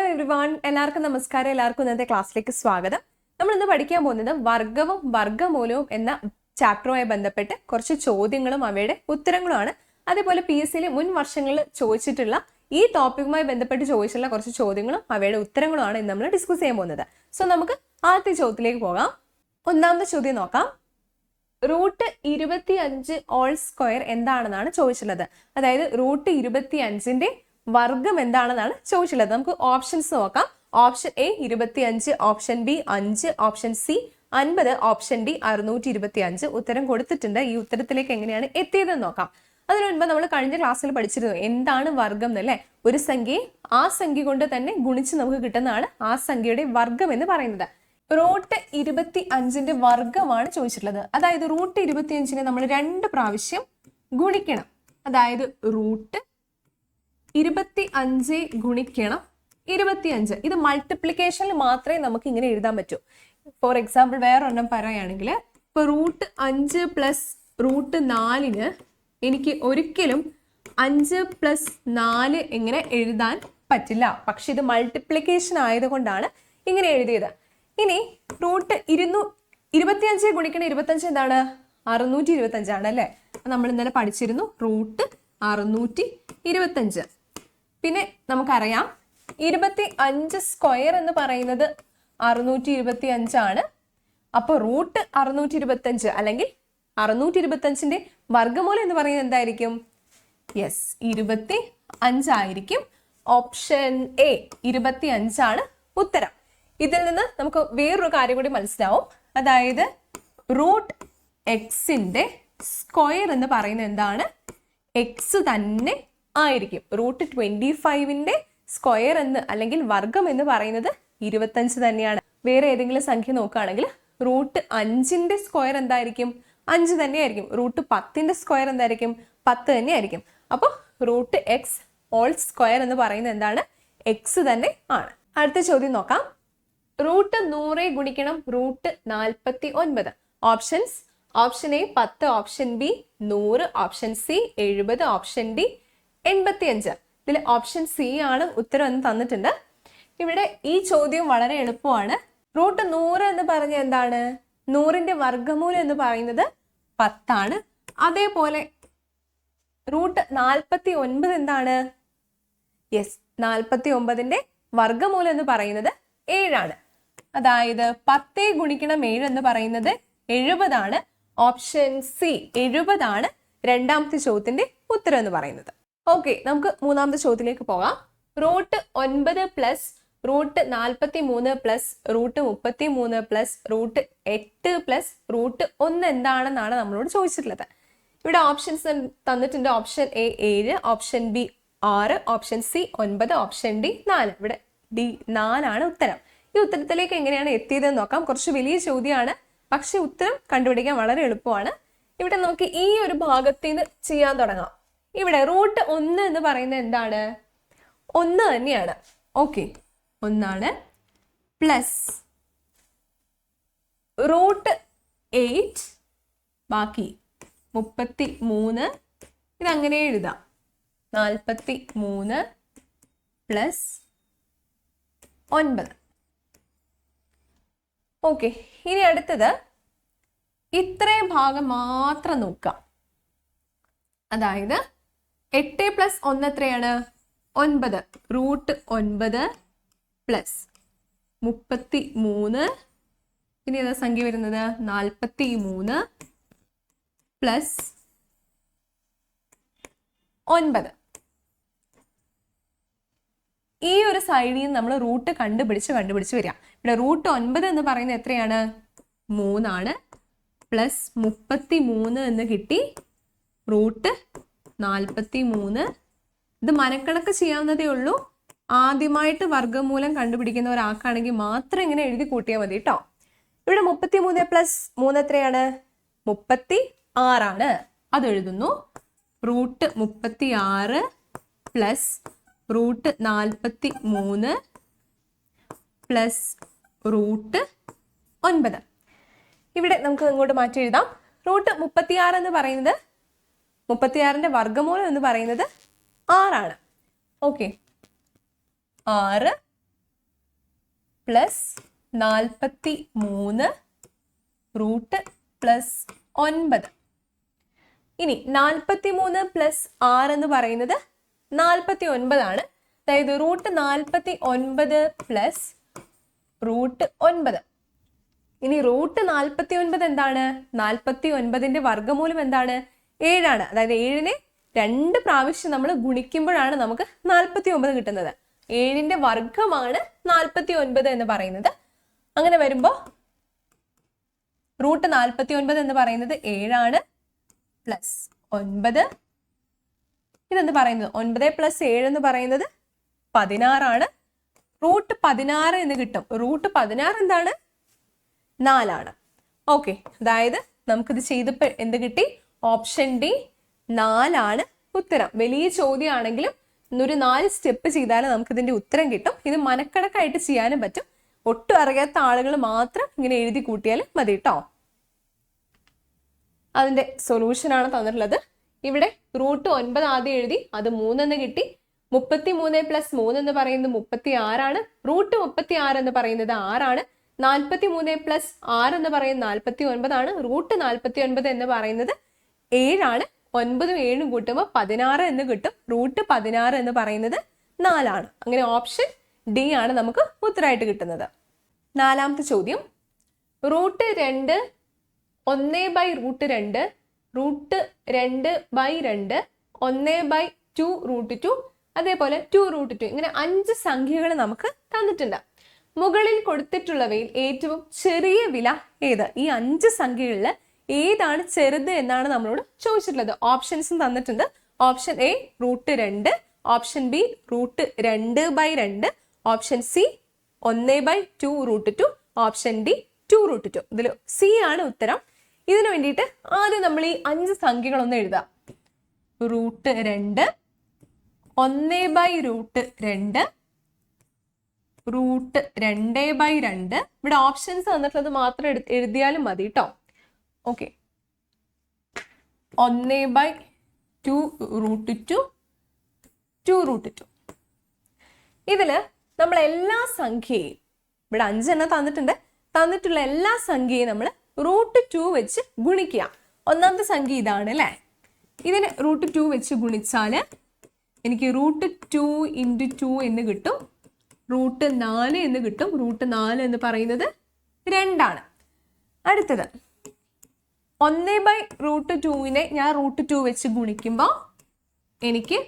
Hello everyone എല്ലാവർക്കും നമസ്കാരം എല്ലാവർക്കും ഇന്നത്തെ ക്ലാസ്സിലേക്ക് സ്വാഗതം. നമ്മൾ ഇന്ന് പഠിക്കാൻ പോകുന്നത് വർഗവും വർഗമൂലവും എന്ന ചാപ്റ്ററുമായി ബന്ധപ്പെട്ട് കുറച്ച് ചോദ്യങ്ങളും അവയുടെ ഉത്തരങ്ങളുമാണ്. അതേപോലെ പി എസ് സിയിലെ മുൻ വർഷങ്ങളിൽ ചോദിച്ചിട്ടുള്ള ഈ ടോപ്പിക്കുമായി ബന്ധപ്പെട്ട് ചോദിച്ചിട്ടുള്ള കുറച്ച് ചോദ്യങ്ങളും അവയുടെ ഉത്തരങ്ങളുമാണ് ഇന്ന് നമ്മൾ ഡിസ്കസ് ചെയ്യാൻ പോകുന്നത്. സോ നമുക്ക് ആദ്യത്തെ ചോദ്യത്തിലേക്ക് പോകാം. ഒന്നാമത്തെ ചോദ്യം നോക്കാം. റൂട്ട് ഇരുപത്തി അഞ്ച് ഓൾ സ്ക്വയർ എന്താണെന്നാണ് ചോദിച്ചിട്ടുള്ളത്. അതായത് റൂട്ട് ഇരുപത്തി അഞ്ചിന്റെ വർഗം എന്താണെന്നാണ് ചോദിച്ചിട്ടുള്ളത്. നമുക്ക് ഓപ്ഷൻസ് നോക്കാം. ഓപ്ഷൻ എ ഇരുപത്തി അഞ്ച് ഓപ്ഷൻ ബി അഞ്ച് ഓപ്ഷൻ സി അൻപത് ഓപ്ഷൻ ഡി അറുന്നൂറ്റി ഇരുപത്തി അഞ്ച് ഉത്തരം കൊടുത്തിട്ടുണ്ട്. ഈ ഉത്തരത്തിലേക്ക് എങ്ങനെയാണ് എത്തിയതെന്ന് നോക്കാം. അതിനു മുൻപ് നമ്മൾ കഴിഞ്ഞ ക്ലാസ്സിൽ പഠിച്ചിരുന്നു. എന്താണ് വർഗം എന്നല്ലേ? ഒരു സംഖ്യയെ ആ സംഖ്യ കൊണ്ട് തന്നെ ഗുണിച്ച് നമുക്ക് കിട്ടുന്നതാണ് ആ സംഖ്യയുടെ വർഗം എന്ന് പറയുന്നത്. റൂട്ട് ഇരുപത്തി അഞ്ചിന്റെ വർഗമാണ് ചോദിച്ചിട്ടുള്ളത്. അതായത് റൂട്ട് ഇരുപത്തി അഞ്ചിനെ നമ്മൾ രണ്ട് പ്രാവശ്യം ഗുണിക്കണം. അതായത് റൂട്ട് ഇരുപത്തി അഞ്ച് ഗുണിക്കണം ഇരുപത്തി അഞ്ച് ഇത് മൾട്ടിപ്ലിക്കേഷനിൽ മാത്രമേ നമുക്ക് ഇങ്ങനെ എഴുതാൻ പറ്റൂ. ഫോർ എക്സാമ്പിൾ വേറൊരെണ്ണം പറയുകയാണെങ്കിൽ ഇപ്പൊ റൂട്ട് അഞ്ച് പ്ലസ് റൂട്ട് നാലിന് എനിക്ക് ഒരിക്കലും അഞ്ച് പ്ലസ് നാല് ഇങ്ങനെ എഴുതാൻ പറ്റില്ല. പക്ഷെ ഇത് മൾട്ടിപ്ലിക്കേഷൻ ആയതുകൊണ്ടാണ് ഇങ്ങനെ എഴുതിയത്. ഇനി റൂട്ട് ഇരുന്നൂ ഇരുപത്തിയഞ്ച് ഗുണിക്കണ ഇരുപത്തഞ്ച് എന്താണ്? അറുന്നൂറ്റി ഇരുപത്തഞ്ചാണ് അല്ലേ? നമ്മൾ ഇന്നലെ പഠിച്ചിരുന്നു റൂട്ട് അറുന്നൂറ്റി ഇരുപത്തഞ്ച് പിന്നെ നമുക്കറിയാം ഇരുപത്തി അഞ്ച് സ്ക്വയർ എന്ന് പറയുന്നത് അറുന്നൂറ്റി ഇരുപത്തി അഞ്ചാണ് അപ്പോൾ റൂട്ട് അറുന്നൂറ്റി ഇരുപത്തഞ്ച് അല്ലെങ്കിൽ അറുന്നൂറ്റി ഇരുപത്തഞ്ചിന്റെ വർഗമൂലം എന്ന് പറയുന്നത് എന്തായിരിക്കും? യെസ് ഇരുപത്തി അഞ്ചായിരിക്കും ഓപ്ഷൻ എ ഇരുപത്തി അഞ്ചാണ് ഉത്തരം. ഇതിൽ നിന്ന് നമുക്ക് വേറൊരു കാര്യം കൂടി മനസ്സിലാവും. അതായത് റൂട്ട് എക്സിന്റെ സ്ക്വയർ എന്ന് പറയുന്നത് എന്താണ്? എക്സ് തന്നെ ആയിരിക്കും. റൂട്ട് ട്വന്റി ഫൈവിന്റെ സ്ക്വയർ എന്ന് അല്ലെങ്കിൽ വർഗം എന്ന് പറയുന്നത് ഇരുപത്തഞ്ച് തന്നെയാണ്. വേറെ ഏതെങ്കിലും സംഖ്യ നോക്കുകയാണെങ്കിൽ റൂട്ട് അഞ്ചിന്റെ സ്ക്വയർ എന്തായിരിക്കും? അഞ്ച് തന്നെയായിരിക്കും. റൂട്ട് പത്തിന്റെ സ്ക്വയർ എന്തായിരിക്കും? പത്ത് തന്നെയായിരിക്കും. അപ്പോൾ റൂട്ട് എക്സ് ഓൾ സ്ക്വയർ എന്ന് പറയുന്നത് എന്താണ്? എക്സ് തന്നെ ആണ്. അടുത്ത ചോദ്യം നോക്കാം. റൂട്ട് നൂറ് ഗുണിക്കണം റൂട്ട് നാൽപ്പത്തി ഒൻപത് ഓപ്ഷൻസ് ഓപ്ഷൻ എ പത്ത് ഓപ്ഷൻ ബി നൂറ് ഓപ്ഷൻ സി എഴുപത് ഓപ്ഷൻ ഡി എൺപത്തി അഞ്ച് ഇതിൽ ഓപ്ഷൻ സി ആണ് ഉത്തരം എന്ന് തന്നിട്ടുണ്ട്. ഇവിടെ ഈ ചോദ്യം വളരെ എളുപ്പമാണ്. റൂട്ട് നൂറ് എന്ന് പറഞ്ഞ എന്താണ്? നൂറിന്റെ വർഗമൂലം എന്ന് പറയുന്നത് പത്താണ്. അതേപോലെ റൂട്ട് നാൽപ്പത്തി ഒൻപത് എന്താണ്? യെസ് നാൽപ്പത്തി ഒമ്പതിന്റെ വർഗമൂലം എന്ന് പറയുന്നത് ഏഴാണ്. അതായത് പത്തേ ഗുണിക്കണം ഏഴ് എന്ന് പറയുന്നത് എഴുപതാണ്. ഓപ്ഷൻ സി എഴുപതാണ് രണ്ടാമത്തെ ചോദ്യത്തിന്റെ ഉത്തരം എന്ന് പറയുന്നത്. ഓക്കെ നമുക്ക് മൂന്നാമത്തെ ചോദ്യത്തിലേക്ക് പോകാം. റൂട്ട് ഒൻപത് പ്ലസ് റൂട്ട് നാൽപ്പത്തി മൂന്ന് പ്ലസ് റൂട്ട് മുപ്പത്തി മൂന്ന് പ്ലസ് റൂട്ട് എട്ട് പ്ലസ് റൂട്ട് ഒന്ന് എന്താണെന്നാണ് നമ്മളോട് ചോദിച്ചിട്ടുള്ളത്. ഇവിടെ ഓപ്ഷൻസ് തന്നിട്ടുണ്ട് ഓപ്ഷൻ എ ഏഴ് ഓപ്ഷൻ ബി ആറ് ഓപ്ഷൻ സി ഒൻപത് ഓപ്ഷൻ ഡി നാല്. ഇവിടെ ഡി നാലാണ് ഉത്തരം. ഈ ഉത്തരത്തിലേക്ക് എങ്ങനെയാണ് എത്തിയതെന്ന് നോക്കാം. കുറച്ച് വലിയ ചോദ്യമാണ്. പക്ഷെ ഉത്തരം കണ്ടുപിടിക്കാൻ വളരെ എളുപ്പമാണ്. ഇവിടെ നമുക്ക് ഈ ഒരു ഭാഗത്ത് നിന്ന് ചെയ്യാൻ തുടങ്ങാം. ഇവിടെ റൂട്ട് ഒന്ന് എന്ന് പറയുന്നത് എന്താണ്? ഒന്ന് തന്നെയാണ്. ഓക്കെ ഒന്നാണ് പ്ലസ് റൂട്ട് എയ്റ്റ് ബാക്കി മുപ്പത്തി മൂന്ന് ഇതങ്ങനെ എഴുതാം. നാൽപ്പത്തി മൂന്ന് പ്ലസ് ഒൻപത്. ഓക്കെ ഇനി അടുത്തത് ഇത്രയും ഭാഗം മാത്രം നോക്കാം. അതായത് എട്ട് പ്ലസ് ഒന്ന് എത്രയാണ്? ഒൻപത്. റൂട്ട് ഒൻപത് പ്ലസ് മുപ്പത്തി മൂന്ന് പിന്നെ ഏതാ സംഖ്യ വരുന്നത്? നാൽപ്പത്തി മൂന്ന് പ്ലസ് ഒൻപത്. ഈ ഒരു സൈഡിൽ നിന്ന് നമ്മൾ റൂട്ട് കണ്ടുപിടിച്ച് കണ്ടുപിടിച്ച് വരിക. ഇവിടെ റൂട്ട് ഒൻപത് എന്ന് പറയുന്നത് എത്രയാണ്? മൂന്നാണ്. പ്ലസ് മുപ്പത്തി മൂന്ന് എന്ന് കിട്ടി റൂട്ട് നാൽപ്പത്തി മൂന്ന് ഇത് മനക്കണക്ക് ചെയ്യാവുന്നതേ ഉള്ളൂ. ആദ്യമായിട്ട് വർഗമൂലം കണ്ടുപിടിക്കുന്ന ഒരാൾക്കാണെങ്കിൽ മാത്രം ഇങ്ങനെ എഴുതി കൂട്ടിയാൽ മതി കേട്ടോ ഇവിടെ മുപ്പത്തി മൂന്ന് പ്ലസ് മൂന്ന് എത്രയാണ്? മുപ്പത്തി ആറാണ് അത് എഴുതുന്നു. റൂട്ട് മുപ്പത്തി ആറ് പ്ലസ് റൂട്ട് നാൽപ്പത്തി മൂന്ന് പ്ലസ് റൂട്ട് ഒൻപത്. ഇവിടെ നമുക്ക് ഇങ്ങോട്ട് മാറ്റി എഴുതാം. റൂട്ട് മുപ്പത്തിയാറ് എന്ന് പറയുന്നത് മുപ്പത്തിയാറിന്റെ വർഗമൂലം എന്ന് പറയുന്നത് ആറാണ്. ഓക്കെ ആറ് പ്ലസ് നാൽപ്പത്തി മൂന്ന് റൂട്ട് പ്ലസ് ഒൻപത്. ഇനി നാൽപ്പത്തി മൂന്ന് പ്ലസ് ആറ് എന്ന് പറയുന്നത് നാൽപ്പത്തി ഒൻപതാണ് അതായത് റൂട്ട് നാൽപ്പത്തി ഒൻപത് പ്ലസ് റൂട്ട് ഒൻപത്. ഇനി റൂട്ട് നാൽപ്പത്തി ഒൻപത് എന്താണ്? നാൽപ്പത്തി ഒൻപതിന്റെ വർഗമൂലം എന്താണ്? ഏഴാണ്. അതായത് ഏഴിനെ രണ്ട് പ്രാവശ്യം നമ്മൾ ഗുണിക്കുമ്പോഴാണ് നമുക്ക് നാൽപ്പത്തി ഒമ്പത് കിട്ടുന്നത്. ഏഴിന്റെ വർഗമാണ് നാൽപ്പത്തി ഒൻപത് എന്ന് പറയുന്നത്. അങ്ങനെ വരുമ്പോൾ റൂട്ട് നാൽപ്പത്തി ഒൻപത് എന്ന് പറയുന്നത് ഏഴാണ് പ്ലസ് ഒൻപത്. ഇതെന്ന് പറയുന്നത്? ഒൻപത് പ്ലസ് ഏഴ് എന്ന് പറയുന്നത് പതിനാറാണ്. റൂട്ട് പതിനാറ് എന്ന് കിട്ടും. റൂട്ട് പതിനാറ് എന്താണ്? നാലാണ്. ഓക്കെ. അതായത് നമുക്കിത് ചെയ്തപ്പോൾ എന്ത് കിട്ടി? ഓപ്ഷൻ ഡി നാലാണ് ഉത്തരം. വലിയ ചോദ്യമാണെങ്കിലും ഒരു നാല് സ്റ്റെപ്പ് ചെയ്താൽ നമുക്ക് ഇതിന്റെ ഉത്തരം കിട്ടും. ഇത് മനക്കണക്കായിട്ട് ചെയ്യാനും പറ്റും. ഒട്ടും അറിയാത്ത ആളുകൾ മാത്രം ഇങ്ങനെ എഴുതി കൂട്ടിയാൽ മതി കേട്ടോ അതിന്റെ സൊല്യൂഷൻ ആണ് തന്നിട്ടുള്ളത്. ഇവിടെ റൂട്ട് ഒൻപത് ആദ്യം എഴുതി അത് മൂന്നെന്ന് കിട്ടി. മുപ്പത്തി മൂന്ന് പ്ലസ് മൂന്ന് എന്ന് പറയുന്നത് മുപ്പത്തി ആറാണ് റൂട്ട് മുപ്പത്തി ആറ് എന്ന് പറയുന്നത് ആറാണ്. നാൽപ്പത്തി മൂന്ന് പ്ലസ് ആറ് എന്ന് പറയുന്നത് നാൽപ്പത്തി ഒൻപതാണ് റൂട്ട് നാൽപ്പത്തി ഒൻപത് എന്ന് പറയുന്നത് ഏഴാണ്. ഒൻപതും ഏഴും കൂട്ടുമ്പോൾ പതിനാറ് എന്ന് കിട്ടും. റൂട്ട് പതിനാറ് എന്ന് പറയുന്നത് നാലാണ്. അങ്ങനെ ഓപ്ഷൻ ഡി ആണ് നമുക്ക് ഉത്തരമായിട്ട് കിട്ടുന്നത്. നാലാമത്തെ ചോദ്യം. റൂട്ട് രണ്ട് ഒന്ന് ബൈ റൂട്ട് രണ്ട് റൂട്ട് രണ്ട് ബൈ രണ്ട് ഒന്ന് ബൈ ടു റൂട്ട് ടു അതേപോലെ ടു റൂട്ട് ടു ഇങ്ങനെ അഞ്ച് സംഖ്യകൾ നമുക്ക് തന്നിട്ടുണ്ട്. മുകളിൽ കൊടുത്തിട്ടുള്ളവയിൽ ഏറ്റവും ചെറിയ വില ഏത്? ഈ അഞ്ച് സംഖ്യകളിൽ ഏതാണ് ചെറുത് എന്നാണ് നമ്മളോട് ചോദിച്ചിട്ടുള്ളത്. ഓപ്ഷൻസും തന്നിട്ടുണ്ട്. ഓപ്ഷൻ എ റൂട്ട് രണ്ട്. ഓപ്ഷൻ ബി റൂട്ട് രണ്ട് ബൈ രണ്ട്. ഓപ്ഷൻ സി ഒന്ന് by two root two option D two root two ഇതിൽ സി ആണ് ഉത്തരം. ഇതിനു വേണ്ടിയിട്ട് ആദ്യം നമ്മൾ ഈ അഞ്ച് സംഖ്യകളൊന്ന് എഴുതാം. റൂട്ട് രണ്ട്. ഒന്ന് ബൈ റൂട്ട് രണ്ട്. റൂട്ട് രണ്ട് ബൈ രണ്ട്. ഇവിടെ ഓപ്ഷൻസ് തന്നിട്ടുള്ളത് മാത്രം എഴുതിയാലും മതി കേട്ടോ ഓക്കെ ഒന്ന് by two root two two root two ഇതിൽ നമ്മൾ എല്ലാ സംഖ്യയും ഇവിടെ അഞ്ചെണ്ണം തന്നിട്ടുണ്ട്. തന്നിട്ടുള്ള എല്ലാ സംഖ്യയും നമ്മൾ റൂട്ട് ടു വെച്ച് ഗുണിക്കുക. ഒന്നാമത്തെ സംഖ്യ ഇതാണ് അല്ലേ? ഇതിന് റൂട്ട് ടു വെച്ച് ഗുണിച്ചാൽ എനിക്ക് റൂട്ട് ടു ഇന്റു ടു എന്ന് കിട്ടും. റൂട്ട് നാല് എന്ന് കിട്ടും. റൂട്ട് നാല് എന്ന് പറയുന്നത് രണ്ടാണ്. അടുത്തത്. ഒന്ന് ബൈ റൂട്ട് ടുവിനെ ഞാൻ റൂട്ട് ടു വെച്ച് ഗുണിക്കുമ്പോൾ എനിക്ക്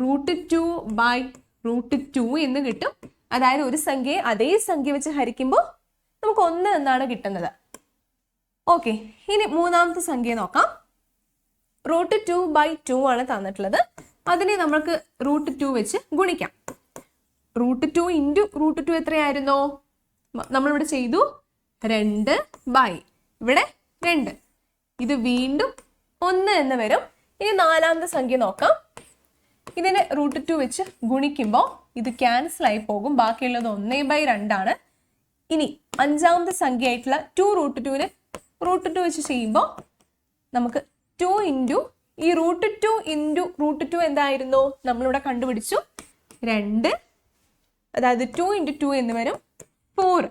root two by root two എന്ന് കിട്ടും. അതായത് ഒരു സംഖ്യയെ അതേ സംഖ്യ വെച്ച് ഹരിക്കുമ്പോൾ നമുക്ക് ഒന്ന് എന്നാണ് കിട്ടുന്നത്. ഓക്കെ ഇനി മൂന്നാമത്തെ സംഖ്യ നോക്കാം. റൂട്ട് ടു ബൈ ടു ആണ് തന്നിട്ടുള്ളത്. അതിനെ നമ്മൾക്ക് റൂട്ട് ടു വെച്ച് ഗുണിക്കാം. Root two into root two എത്രയായിരുന്നു? നമ്മളിവിടെ ചെയ്തു രണ്ട് ബൈ ഇവിടെ രണ്ട്. ഇത് വീണ്ടും ഒന്ന് എന്ന് വരും. ഇനി നാലാമത്തെ സംഖ്യ നോക്കാം. ഇതിനെ റൂട്ട് ടു വെച്ച് ഗുണിക്കുമ്പോൾ ഇത് ക്യാൻസൽ ആയി പോകും. ബാക്കിയുള്ളത് ഒന്നേ ബൈ രണ്ടാണ് ഇനി അഞ്ചാമത്തെ സംഖ്യ ആയിട്ടുള്ള ടു റൂട്ട് ടുവിന് റൂട്ട് ടു വെച്ച് ചെയ്യുമ്പോൾ നമുക്ക് ടു ഇന്റു ഈ root two into root two എന്തായിരുന്നു? നമ്മളിവിടെ കണ്ടുപിടിച്ചു. രണ്ട് അതായത് ടു ഇന്റു ടു എന്ന് വരും. ഫോർ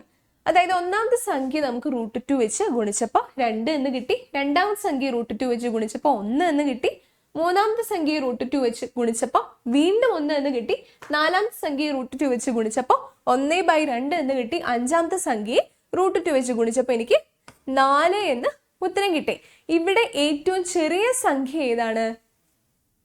അതായത് ഒന്നാമത്തെ സംഖ്യ നമുക്ക് റൂട്ട് ടു വെച്ച് ഗുണിച്ചപ്പോൾ രണ്ട് എന്ന് കിട്ടി. രണ്ടാമത്തെ സംഖ്യ റൂട്ട് ടു വെച്ച് ഗുണിച്ചപ്പോൾ ഒന്ന് എന്ന് കിട്ടി. മൂന്നാമത്തെ സംഖ്യ റൂട്ട് ടു വെച്ച് ഗുണിച്ചപ്പോൾ വീണ്ടും ഒന്ന് എന്ന് കിട്ടി. നാലാമത്തെ സംഖ്യ റൂട്ട് ടു വെച്ച് ഗുണിച്ചപ്പോൾ ഒന്ന് ബൈ രണ്ട് എന്ന് കിട്ടി. അഞ്ചാമത്തെ സംഖ്യ റൂട്ട് ടു വെച്ച് ഗുണിച്ചപ്പോൾ എനിക്ക് നാല് എന്ന് ഉത്തരം കിട്ടി. ഇവിടെ ഏറ്റവും ചെറിയ സംഖ്യ ഏതാണ്?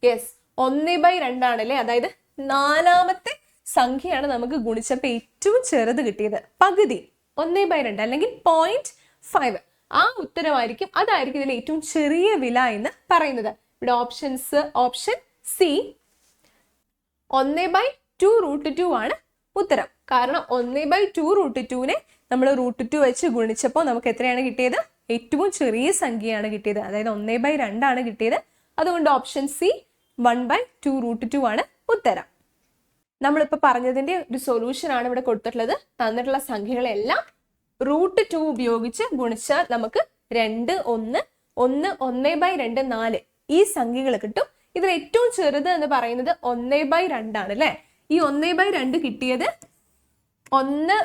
യെസ് ഒന്ന് ബൈ രണ്ടാണല്ലേ? അതായത് നാലാമത്തെ സംഖ്യയാണ് നമുക്ക് ഗുണിച്ചപ്പോൾ ഏറ്റവും ചെറുത് കിട്ടിയത്. പകുതി. ഒന്ന് ബൈ രണ്ട് അല്ലെങ്കിൽ പോയിന്റ് ഫൈവ് ആ ഉത്തരമായിരിക്കും. അതായിരിക്കും ഇതിൽ ഏറ്റവും ചെറിയ വില എന്ന് പറയുന്നത്. ഇവിടെ ഓപ്ഷൻസ് ഓപ്ഷൻ സി ഒന്ന് ബൈ ടു റൂട്ട് ടു ആണ് ഉത്തരം. കാരണം ഒന്ന് ബൈ ടു റൂട്ട് ടുവിനെ നമ്മൾ റൂട്ട് ടു വെച്ച് ഗുണിച്ചപ്പോൾ നമുക്ക് എത്രയാണ് കിട്ടിയത്? ഏറ്റവും ചെറിയ സംഖ്യയാണ് കിട്ടിയത്. അതായത് ഒന്ന് ബൈ രണ്ടാണ് കിട്ടിയത്. അതുകൊണ്ട് option C one by two root two ആണ് ഉത്തരം. നമ്മളിപ്പോൾ പറഞ്ഞതിന്റെ ഒരു സൊല്യൂഷൻ ആണ് ഇവിടെ കൊടുത്തിട്ടുള്ളത്. തന്നിട്ടുള്ള സംഖ്യകളെല്ലാം റൂട്ട് ടു ഉപയോഗിച്ച് ഗുണിച്ചാൽ നമുക്ക് രണ്ട് ഒന്ന് ഒന്ന് ഒന്ന് ബൈ രണ്ട് നാല് ഈ സംഖ്യകൾ കിട്ടും. ഇതിൽ ഏറ്റവും ചെറുത് എന്ന് പറയുന്നത് ഒന്ന് ബൈ രണ്ടാണ് അല്ലേ? ഈ ഒന്ന് ബൈ രണ്ട് കിട്ടിയത് ഒന്ന്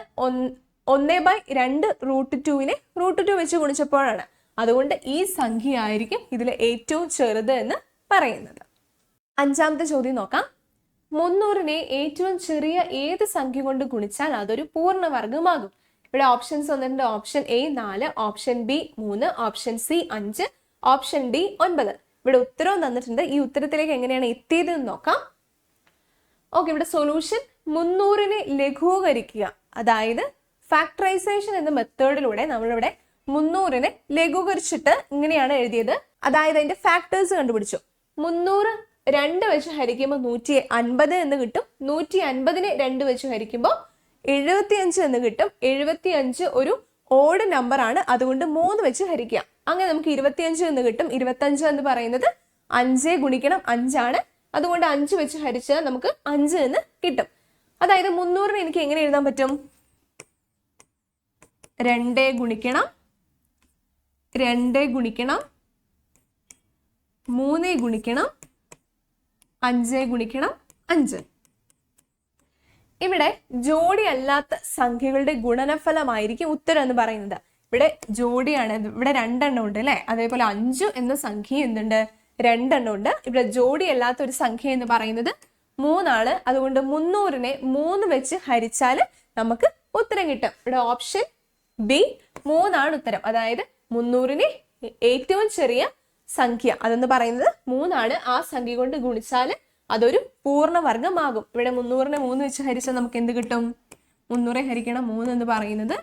ഒന്നേ ബൈ രണ്ട് റൂട്ട് ടുവിനെ റൂട്ട് ടു വെച്ച് ഗുണിച്ചപ്പോഴാണ്. അതുകൊണ്ട് ഈ സംഖ്യ ആയിരിക്കും ഇതിലെ ഏറ്റവും ചെറുത് എന്ന് പറയുന്നത്. അഞ്ചാമത്തെ ചോദ്യം നോക്കാം. മുന്നൂറിനെ ഏറ്റവും ചെറിയ ഏത് സംഖ്യ കൊണ്ട് ഗുണിച്ചാൽ അതൊരു പൂർണവർഗമാകും ഇവിടെ ഓപ്ഷൻസ് വന്നിട്ടുണ്ട് ഓപ്ഷൻ എ നാല് ഓപ്ഷൻ ബി മൂന്ന് ഓപ്ഷൻ സി അഞ്ച് ഓപ്ഷൻ ഡി ഒൻപത്. ഇവിടെ ഉത്തരവും തന്നിട്ടുണ്ട്. ഈ ഉത്തരത്തിലേക്ക് എങ്ങനെയാണ് എത്തിയത് എന്ന് നോക്കാം. ഓക്കെ ഇവിടെ സൊല്യൂഷൻ മുന്നൂറിനെ ലഘൂകരിക്കുക. അതായത് ഫാക്ടറൈസേഷൻ എന്ന മെത്തേഡിലൂടെ നമ്മളിവിടെ മുന്നൂറിനെ ലഘൂകരിച്ചിട്ട് ഇങ്ങനെയാണ് എഴുതിയത്. അതായത് അതിന്റെ ഫാക്ടേഴ്സ് കണ്ടുപിടിച്ചു. മുന്നൂറ് രണ്ട് വെച്ച് ഹരിക്കുമ്പോൾ നൂറ്റി അൻപത് എന്ന് കിട്ടും. നൂറ്റി അൻപതിനെ രണ്ട് വെച്ച് ഹരിക്കുമ്പോൾ എഴുപത്തി അഞ്ച് എന്ന് കിട്ടും. എഴുപത്തി അഞ്ച് ഒരു ഓട് നമ്പർ ആണ്. അതുകൊണ്ട് മൂന്ന് വെച്ച് ഹരിക്കുക അങ്ങനെ നമുക്ക് ഇരുപത്തിയഞ്ച് എന്ന് കിട്ടും. ഇരുപത്തഞ്ച് എന്ന് പറയുന്നത് അഞ്ച് ഗുണിക്കണം അഞ്ചാണ്. അതുകൊണ്ട് അഞ്ച് വെച്ച് ഹരിച്ചാൽ നമുക്ക് അഞ്ച് എന്ന് കിട്ടും. അതായത് മുന്നൂറിന് എനിക്ക് എങ്ങനെ എഴുതാൻ പറ്റും? രണ്ട് ഗുണിക്കണം. രണ്ട് ഗുണിക്കണം. മൂന്ന് ഗുണിക്കണം. അഞ്ച് ഗുണിക്കണം അഞ്ച്. ഇവിടെ ജോഡി അല്ലാത്ത സംഖ്യകളുടെ ഗുണനഫലമായിരിക്കും ഉത്തരം എന്ന് പറയുന്നത്. ഇവിടെ ജോഡിയാണ് ഇവിടെ രണ്ടെണ്ണം ഉണ്ട് അല്ലെ? അതേപോലെ അഞ്ചു എന്ന സംഖ്യ എന്തുണ്ട്? രണ്ടെണ്ണം ഉണ്ട്. ഇവിടെ ജോഡി അല്ലാത്ത ഒരു സംഖ്യ എന്ന് പറയുന്നത് മൂന്നാണ്. അതുകൊണ്ട് മുന്നൂറിനെ മൂന്ന് വെച്ച് ഹരിച്ചാൽ നമുക്ക് ഉത്തരം കിട്ടും. ഇവിടെ ഓപ്ഷൻ ബി മൂന്നാണ് ഉത്തരം. അതായത് മുന്നൂറിനെ ഏറ്റവും ചെറിയ സംഖ്യ. അതെന്ന് പറയുന്നത് മൂന്നാണ്. ആ സംഖ്യ കൊണ്ട് ഗുണിച്ചാൽ അതൊരു പൂർണവർഗമാകും ഇവിടെ മുന്നൂറിനെ മൂന്ന് വെച്ച് ഹരിച്ചാൽ നമുക്ക് എന്ത് കിട്ടും? മുന്നൂറെ ഹരിക്കണം മൂന്ന് എന്ന് പറയുന്നത്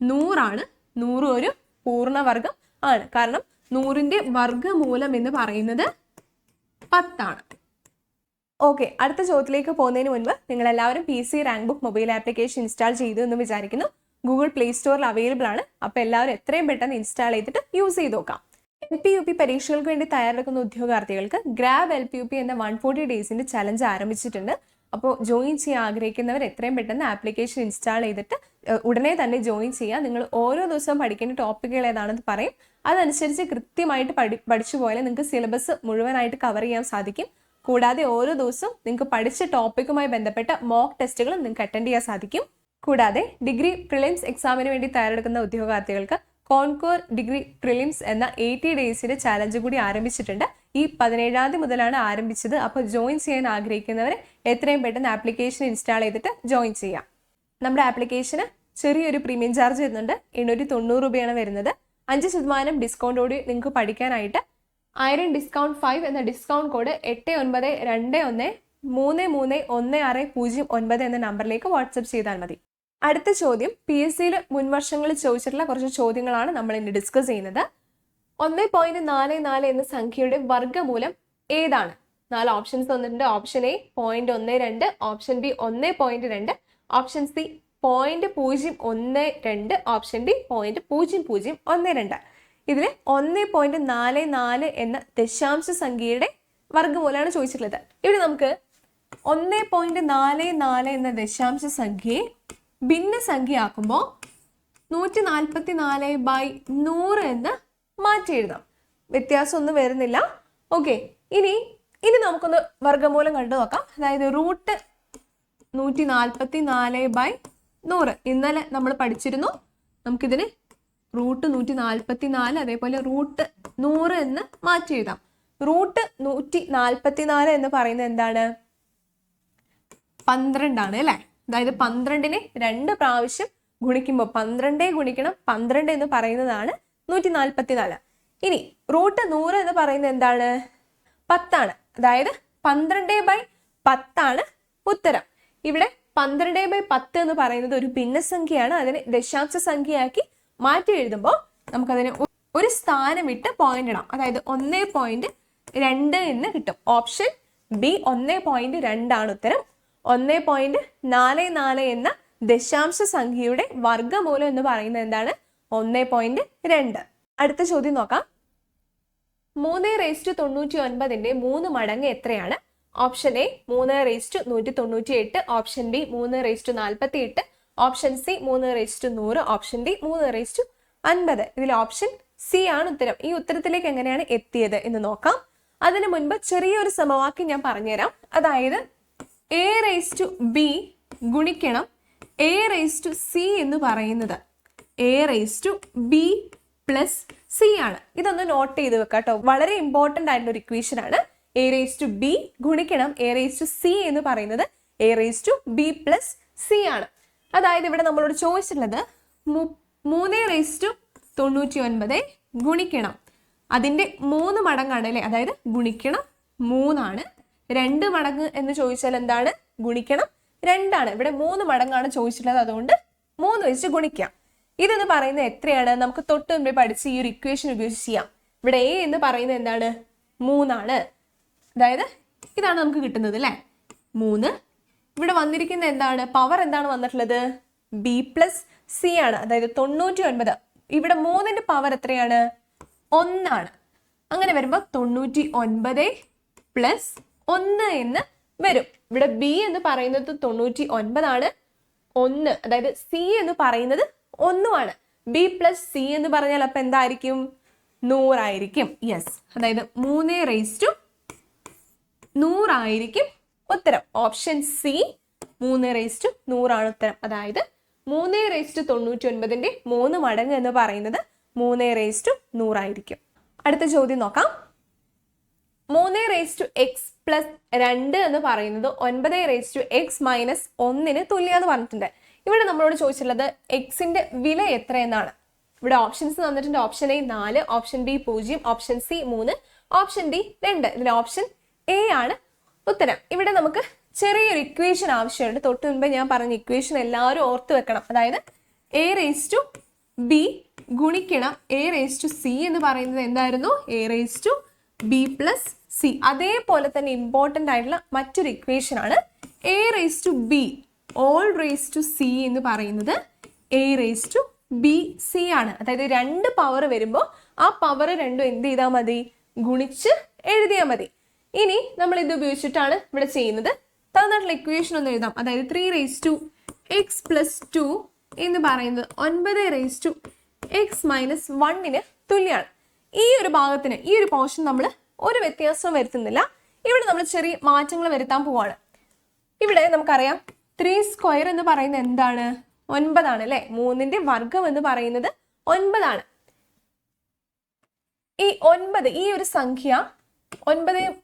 നൂറാണ്. നൂറ് ഒരു പൂർണവർഗം ആണ്. കാരണം നൂറിന്റെ വർഗമൂലം എന്ന് പറയുന്നത് പത്താണ്. ഓക്കെ അടുത്ത ചോദ്യത്തിലേക്ക് പോകുന്നതിന് മുൻപ് നിങ്ങൾ എല്ലാവരും P C rank book mobile application install ചെയ്തു എന്ന് വിചാരിക്കുന്നു. ഗൂഗിൾ പ്ലേ സ്റ്റോറിൽ അവൈലബിൾ ആണ്. അപ്പോൾ എല്ലാവരും എത്രയും പെട്ടെന്ന് ഇൻസ്റ്റാൾ ചെയ്തിട്ട് യൂസ് ചെയ്ത് നോക്കാം. പി യു പി പരീക്ഷകൾക്ക് വേണ്ടി തയ്യാറെടുക്കുന്ന ഉദ്യോഗാർത്ഥികൾക്ക് grab L P U P എന്ന വൺ ഫോർട്ടി ഡേയ്സിന്റെ ചലഞ്ച് ആരംഭിച്ചിട്ടുണ്ട്. അപ്പോൾ ജോയിൻ ചെയ്യാൻ ആഗ്രഹിക്കുന്നവർ എത്രയും പെട്ടെന്ന് ആപ്ലിക്കേഷൻ ഇൻസ്റ്റാൾ ചെയ്തിട്ട് ഉടനെ തന്നെ ജോയിൻ ചെയ്യുക നിങ്ങൾ ഓരോ ദിവസവും പഠിക്കേണ്ട ടോപ്പിക്കുകൾ ഏതാണെന്ന് പറയും. അതനുസരിച്ച് കൃത്യമായിട്ട് പഠി പഠിച്ചു പോയാൽ നിങ്ങൾക്ക് സിലബസ് മുഴുവനായിട്ട് കവർ ചെയ്യാൻ സാധിക്കും. കൂടാതെ ഓരോ ദിവസവും നിങ്ങൾക്ക് പഠിച്ച ടോപ്പിക്കുമായി ബന്ധപ്പെട്ട മോക്ക് ടെസ്റ്റുകളും നിങ്ങൾക്ക് അറ്റൻഡ് ചെയ്യാൻ സാധിക്കും. കൂടാതെ ഡിഗ്രി പ്രിലിംസ് എക്സാമിന് വേണ്ടി തയ്യാറെടുക്കുന്ന ഉദ്യോഗാർത്ഥികൾക്ക് കോൺകോർ ഡിഗ്രി പ്രിലിംസ് എന്ന എയ്റ്റി ഡേയ്സിന്റെ ചാലഞ്ച് കൂടി ആരംഭിച്ചിട്ടുണ്ട്. ഈ പതിനേഴാം തീയതി മുതലാണ് ആരംഭിച്ചത്. അപ്പോൾ ജോയിൻ ചെയ്യാൻ ആഗ്രഹിക്കുന്നവർ എത്രയും പെട്ടെന്ന് ആപ്ലിക്കേഷൻ ഇൻസ്റ്റാൾ ചെയ്തിട്ട് ജോയിൻ ചെയ്യാം. നമ്മുടെ ആപ്ലിക്കേഷന് ചെറിയൊരു പ്രീമിയം ചാർജ് വരുന്നുണ്ട്. എണ്ണൂറ്റി തൊണ്ണൂറ് രൂപയാണ് വരുന്നത്. അഞ്ച് ശതമാനം ഡിസ്കൗണ്ടോടെ നിങ്ങൾക്ക് പഠിക്കാനായിട്ട്. ആയിരം ഡിസ്കൗണ്ട് ഫൈവ് എന്ന ഡിസ്കൗണ്ട് കോഡ് എട്ട് ഒൻപത് രണ്ട് ഒന്ന് മൂന്ന് മൂന്ന് ഒന്ന് ആറ് പൂജ്യം ഒൻപത് എന്ന നമ്പറിലേക്ക് വാട്സപ്പ് ചെയ്താൽ മതി. അടുത്ത ചോദ്യം. പി എസ് സിയിൽ മുൻവർഷങ്ങളിൽ ചോദിച്ചിട്ടുള്ള കുറച്ച് ചോദ്യങ്ങളാണ് നമ്മൾ ഇന്ന് ഡിസ്കസ് ചെയ്യുന്നത്. ഒന്ന് പോയിന്റ് നാല് നാല് എന്ന സംഖ്യയുടെ വർഗമൂലം ഏതാണ്? നാല് ഓപ്ഷൻസ് തന്നിട്ടുണ്ട്. ഓപ്ഷൻ എ പോയിന്റ് ഒന്ന് രണ്ട്. ഓപ്ഷൻ ബി ഒന്ന് പോയിന്റ് രണ്ട്. ഓപ്ഷൻ സി പോയിന്റ് പൂജ്യം ഒന്ന് രണ്ട്. ഓപ്ഷൻ ഡി പോയിന്റ് പൂജ്യം പൂജ്യം ഒന്ന് രണ്ട്. ഇതിൽ ഒന്ന് പോയിന്റ് നാല് നാല് എന്ന ദശാംശ സംഖ്യയുടെ വർഗമൂലമാണ് ചോദിച്ചിട്ടുള്ളത്. ഇവിടെ നമുക്ക് ഒന്ന് പോയിന്റ് നാല് നാല് എന്ന ദശാംശ സംഖ്യയെ ഭിന്നസംഖ്യയാക്കുമ്പോൾ നൂറ്റി നാൽപ്പത്തി നാല് ബൈ നൂറ് എന്ന് മാറ്റി എഴുതാം വ്യത്യാസമൊന്നും വരുന്നില്ല. ഓക്കെ ഇനി ഇനി നമുക്കൊന്ന് വർഗമൂലം കണ്ടു നോക്കാം. അതായത് റൂട്ട് നൂറ്റി നാൽപ്പത്തി നാല് ബൈ നൂറ്. ഇന്നലെ നമ്മൾ പഠിച്ചിരുന്നു നമുക്കിതിന് റൂട്ട് നൂറ്റി നാൽപ്പത്തി നാല് അതേപോലെ റൂട്ട് നൂറ് എന്ന് മാറ്റി എഴുതാം റൂട്ട് നൂറ്റി നാൽപ്പത്തി നാല് എന്ന് പറയുന്നത് എന്താണ്? പന്ത്രണ്ടാണ് അല്ലേ? അതായത് പന്ത്രണ്ടിനെ രണ്ട് പ്രാവശ്യം ഗുണിക്കുമ്പോൾ പന്ത്രണ്ടേ ഗുണിക്കണം പന്ത്രണ്ട് എന്ന് പറയുന്നതാണ് നൂറ്റി നാൽപ്പത്തി നാല് ഇനി റൂട്ട് നൂറ് എന്ന് പറയുന്നത് എന്താണ്? പത്താണ്. അതായത് പന്ത്രണ്ട് ബൈ പത്താണ് ഉത്തരം. ഇവിടെ പന്ത്രണ്ട് ബൈ പത്ത് എന്ന് പറയുന്നത് ഒരു ഭിന്നസംഖ്യയാണ്. അതിനെ ദശാംശ സംഖ്യയാക്കി മാറ്റി എഴുതുമ്പോൾ നമുക്കതിനെ ഒരു സ്ഥാനം വിട്ട് പോയിന്റ് ഇടാം. അതായത് ഒന്നേ പോയിന്റ് രണ്ട് എന്ന് കിട്ടും. ഓപ്ഷൻ ബി ഒന്നേ പോയിന്റ് രണ്ടാണ് ഉത്തരം. ഒന്നേ പോയിന്റ് നാല് നാല് എന്ന ദശാംശ സംഖ്യയുടെ വർഗമൂലം എന്ന് പറയുന്നത് എന്താണ്? ഒന്ന് പോയിന്റ് രണ്ട്. അടുത്ത ചോദ്യം നോക്കാം. മൂന്ന് റേസ്റ്റ് തൊണ്ണൂറ്റി ഒൻപതിന്റെ മൂന്ന് മടങ്ങ് എത്രയാണ്? ഓപ്ഷൻ എ മൂന്ന് റേസ്റ്റ് നൂറ്റി തൊണ്ണൂറ്റി എട്ട് ഓപ്ഷൻ ബി മൂന്ന് റേസ്റ്റ് നാൽപ്പത്തി എട്ട് ഓപ്ഷൻ സി മൂന്ന് റേസ്റ്റ് നൂറ്. ഓപ്ഷൻ ഡി മൂന്ന് റേസ്റ്റ് അൻപത്. ഇതിൽ ഓപ്ഷൻ സി ആണ് ഉത്തരം. ഈ ഉത്തരത്തിലേക്ക് എങ്ങനെയാണ് എത്തിയത് എന്ന് നോക്കാം. അതിനു മുൻപ് ചെറിയൊരു സമവാക്യം ഞാൻ പറഞ്ഞുതരാം. അതായത് എ റേസ് ടു ബി ഗുണിക്കണം എ റേസ് ടു സി എന്ന് പറയുന്നത്. A raise to B plus C ആണ്. ഇതൊന്ന് നോട്ട് ചെയ്ത് വെക്കാം കേട്ടോ വളരെ ഇമ്പോർട്ടന്റ് ആയിട്ടുള്ള ഒരു ഇക്വേഷൻ ആണ്. എ റേസ് ടു ബി ഗുണിക്കണം എ റേസ് ടു സി എന്ന് പറയുന്നത് A raise to B plus C ആണ്. അതായത് ഇവിടെ നമ്മളോട് ചോദിച്ചിട്ടുള്ളത് മൂന്ന് റേസ് ടു തൊണ്ണൂറ്റി ഒൻപത് ഗുണിക്കണം. അതിന്റെ മൂന്ന് മടങ്ങാണ് അല്ലേ? അതായത് ഗുണിക്കണം മൂന്നാണ്. രണ്ട് മടങ്ങ് എന്ന് ചോദിച്ചാൽ എന്താണ്? ഗുണിക്കണം. രണ്ടാണ്. ഇവിടെ മൂന്ന് മടങ്ങാണ് ചോദിച്ചിട്ടുള്ളത്. അതുകൊണ്ട് മൂന്ന് വെച്ച് ഗുണിക്കാം. ഇതെന്ന് പറയുന്നത് എത്രയാണ്? നമുക്ക് തൊട്ട് മുമ്പേ പഠിച്ച് ഈ ഒരു ഇക്വേഷൻ ഉപയോഗിച്ച് ചെയ്യാം. ഇവിടെ എ എന്ന് പറയുന്നത് എന്താണ്? മൂന്നാണ്. അതായത് ഇതാണ് നമുക്ക് കിട്ടുന്നത് അല്ലേ? മൂന്ന്. ഇവിടെ വന്നിരിക്കുന്ന എന്താണ്? പവർ എന്താണ് വന്നിട്ടുള്ളത്? ബി പ്ലസ് സി ആണ്. അതായത് തൊണ്ണൂറ്റി ഒൻപത് ഇവിടെ മൂന്നിന്റെ പവർ എത്രയാണ്? ഒന്നാണ്. അങ്ങനെ വരുമ്പോൾ തൊണ്ണൂറ്റി ഒൻപത് പ്ലസ് ഒന്ന് എന്ന് വരും. ഇവിടെ ബി എന്ന് പറയുന്നത് തൊണ്ണൂറ്റി ഒൻപതാണ് ഒന്ന് അതായത് സി എന്ന് പറയുന്നത് ഒന്നുമാണ്. ബി പ്ലസ് സി എന്ന് പറഞ്ഞാൽ അപ്പൊ എന്തായിരിക്കും? നൂറായിരിക്കും. യെസ് അതായത് മൂന്ന് റേസ് ടു നൂറായിരിക്കും ഉത്തരം. ഓപ്ഷൻ സി മൂന്ന് റേസ് ടു നൂറാണ് ഉത്തരം. അതായത് മൂന്ന് റേസ് ടു തൊണ്ണൂറ്റി ഒൻപതിന്റെ മൂന്ന് മടങ്ങ് എന്ന് പറയുന്നത് മൂന്ന് റേസ് ടു നൂറായിരിക്കും. അടുത്ത ചോദ്യം നോക്കാം. മൂന്ന് റേസ് ടു എക്സ് പ്ലസ് രണ്ട് എന്ന് പറയുന്നത് ഒൻപത് റേസ് ടു എക്സ് മൈനസ് ഒന്നിന് തുല്യമെന്ന് പറഞ്ഞിട്ടുണ്ട്. ഇവിടെ നമ്മളോട് ചോദിച്ചിട്ടുള്ളത് എക്സിന്റെ വില എത്രയെന്നാണ് ഇവിടെ ഓപ്ഷൻസ് തന്നിട്ടുണ്ട് ഓപ്ഷൻ എ നാല് ഓപ്ഷൻ ബി പൂജ്യം ഓപ്ഷൻ സി മൂന്ന് ഓപ്ഷൻ ഡി രണ്ട്. ഇതിൽ ഓപ്ഷൻ എ ആണ് ഉത്തരം. ഇവിടെ നമുക്ക് ചെറിയൊരു ഇക്വേഷൻ ആവശ്യമുണ്ട്. തൊട്ട് മുൻപ് ഞാൻ പറഞ്ഞ ഇക്വേഷൻ എല്ലാവരും ഓർത്ത് വെക്കണം. അതായത് എ റേസ് ടു ബി ഗുണിക്കണം. എ റേസ് ടു സി എന്ന് പറയുന്നത് എന്തായിരുന്നു? A raise to B plus C അതേപോലെ തന്നെ ഇമ്പോർട്ടന്റ് ആയിട്ടുള്ള മറ്റൊരു ഇക്വേഷൻ ആണ് A raise to B all raise to C എന്ന് പറയുന്നത് A raise to B C ആണ്. അതായത് രണ്ട് പവർ വരുമ്പോൾ ആ പവർ രണ്ടും എന്ത് ചെയ്താൽ മതി? ഗുണിച്ച് എഴുതിയാൽ മതി. ഇനി നമ്മൾ ഇത് ഉപയോഗിച്ചിട്ടാണ് ഇവിടെ ചെയ്യുന്നത്. തന്നിട്ടുള്ള ഇക്വേഷൻ ഒന്ന് എഴുതാം. അതായത് three raise to X plus two എന്ന് പറയുന്നത് ഒൻപത് റേസ് ടു എക്സ് മൈനസ് വണ്ണിന് തുല്യമാണ് ഈ ഒരു ഭാഗത്തിന് ഈ ഒരു പോർഷൻ നമ്മൾ ഒരു വ്യത്യാസവും വരുത്തുന്നില്ല. ഇവിടെ നമ്മൾ ചെറിയ മാറ്റങ്ങൾ വരുത്താൻ പോവാണ്. ഇവിടെ നമുക്കറിയാം ത്രീ സ്ക്വയർ എന്ന് പറയുന്നത് എന്താണ്? ഒൻപതാണ് അല്ലെ? മൂന്നിന്റെ വർഗം എന്ന് പറയുന്നത് ഒൻപതാണ്. ഈ ഒൻപത് ഈ ഒരു സംഖ്യ ഒൻപത്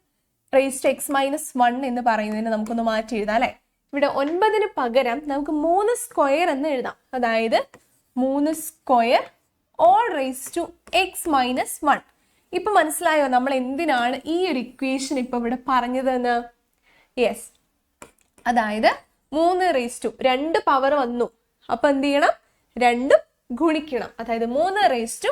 റേസ്റ്റ് എക്സ് മൈനസ് വൺ എന്ന് പറയുന്നതിന് നമുക്കൊന്ന് മാറ്റി എഴുതാം അല്ലെ? ഇവിടെ ഒൻപതിന് പകരം നമുക്ക് മൂന്ന് സ്ക്വയർ എന്ന് എഴുതാം. അതായത് മൂന്ന് square all raise to X minus one ഇപ്പൊ മനസ്സിലായോ നമ്മൾ എന്തിനാണ് ഈ ഒരു ഇക്വേഷൻ ഇപ്പൊ ഇവിടെ പറഞ്ഞതെന്ന്? യെസ് അതായത് മൂന്ന് റേസ് ടു രണ്ട് പവർ വന്നു. അപ്പൊ എന്ത് ചെയ്യണം? രണ്ടും ഗുണിക്കണം. അതായത് മൂന്ന് റേസ് ടു